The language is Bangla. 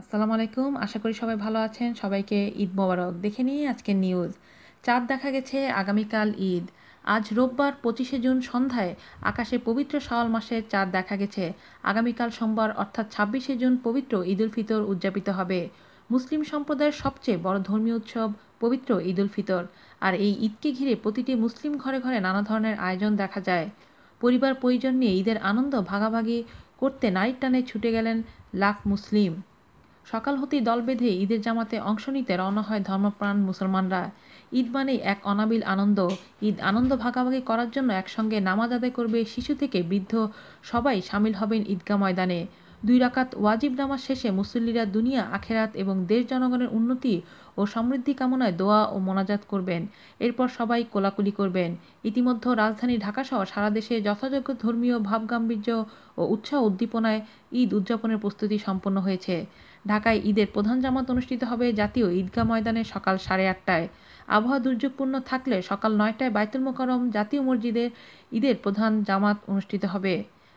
আসসালামু আলাইকুম। আশা করি সবাই ভালো আছেন। সবাইকে ঈদ মোবারক। দেখে নিয়ে আজকের নিউজ চাঁদ দেখা গেছে আগামীকাল ঈদ। আজ রোববার পঁচিশে জুন সন্ধ্যায় আকাশে পবিত্র শাওয়াল মাসের চাঁদ দেখা গেছে। আগামীকাল সোমবার অর্থাৎ ছাব্বিশে জুন পবিত্র ঈদ উল ফিতর উদযাপিত হবে। মুসলিম সম্প্রদায়ের সবচেয়ে বড় ধর্মীয় উৎসব পবিত্র ঈদ উল ফিতর। আর এই ঈদকে ঘিরে প্রতিটি মুসলিম ঘরে ঘরে নানা ধরনের আয়োজন দেখা যায়। পরিবার পরিজন নিয়ে ঈদের আনন্দ ভাগাভাগি করতে নারীর টানে ছুটে গেলেন লাখ মুসলিম। সকাল হতেই দল বেঁধে ঈদের জামাতে অংশ নিতে রওনা হয় ধর্মপ্রাণ মুসলমানরা। ঈদ মানেই এক অনাবিল আনন্দ। ঈদ আনন্দ ভাগাভাগি করার জন্য একসঙ্গে নামাজ আদায় করবে শিশু থেকে বৃদ্ধ সবাই সামিল হবেন ঈদগাহ ময়দানে। দুই রাকাত ওয়াজিব নামাজ শেষে মুসল্লিরা দুনিয়া, আখেরাত এবং দেশ জনগণের উন্নতি ও সমৃদ্ধি কামনায় দোয়া ও মোনাজাত করবেন। এরপর সবাই কোলাকুলি করবেন। ইতিমধ্যে রাজধানী ঢাকাসহ সারা দেশে যথাযোগ্য ধর্মীয় ভাবগাম্ভীর্য ও উৎসাহ উদ্দীপনায় ঈদ উদযাপনের প্রস্তুতি সম্পন্ন হয়েছে। ঢাকায় ঈদের প্রধান জামাত অনুষ্ঠিত হবে জাতীয় ঈদগাহ ময়দানে সকাল সাড়ে আটটায়। আবহাওয়া দুর্যোগপূর্ণ থাকলে সকাল নয়টায় বাইতুল মোকারম জাতীয় মসজিদে ঈদের প্রধান জামাত অনুষ্ঠিত হবে।